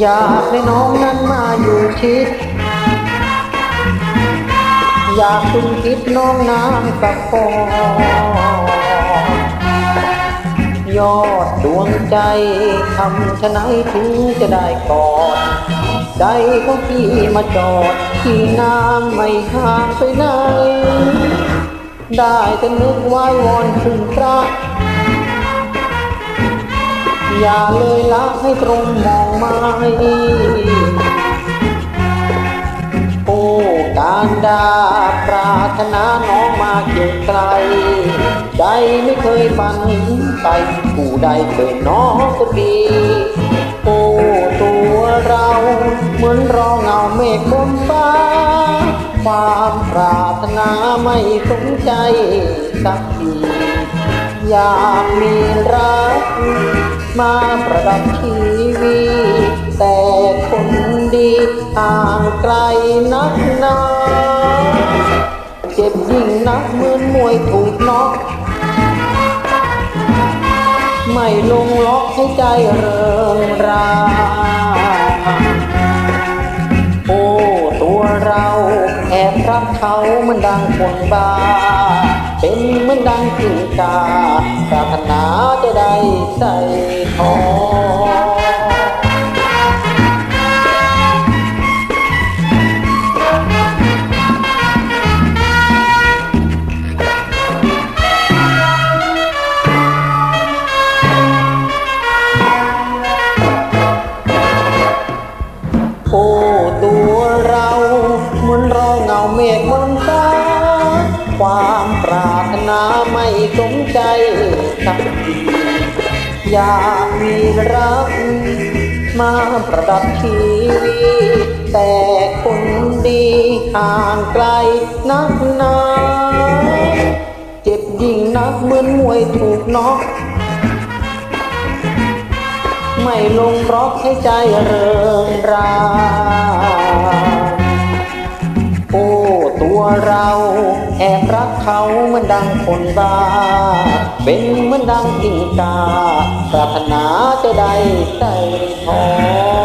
อยากให้น้องนั้นมาอยู่ชิด อยากคุณคิดน้องน้ำกับพอยอดดวงใจทำชะไหนถึงจะได้กอดใจของพี่มาจอดที่น้ำไม่ห่างไปไหนได้แต่นึกไว้วอนคุณพระอย่าเลยละให้ตรงมองม้ โอ้การดาปรารถนาน้องมาเกี่ยวไกลใจไม่เคยฝันไปผู้ใดเคยน้องก็ดีโอ้ตัวเราเหมือนรอเงาเมฆบนฟ้า ความปรารถนาไม่สนใจสักทีอยากมีรักมาประดับชีวิต แต่คนดีห่างไกลนักหนาเจ็บยิ่งนักเหมือนมวยถูกน็อกไม่ลงล็อกให้ใจเริงราโอ้ตัวเราแอบรักเขามันดังคนบ้า เป็นเหมือนดังกิ่งกาปรารถ นาไม่สมใจสักทีอยากมีรัก มาประดับชีวิตแต่คนดีห่างไกลนักหนาเจ็บยิ่งนักเหมือนมวยถูกน็อกไม่ลงร็อกให้ใจเริงรา เราแอบรักเขาเหมือนดังคนบ้า เป็นเหมือนดังอิงกาปรารถนาจะได้ใจทอง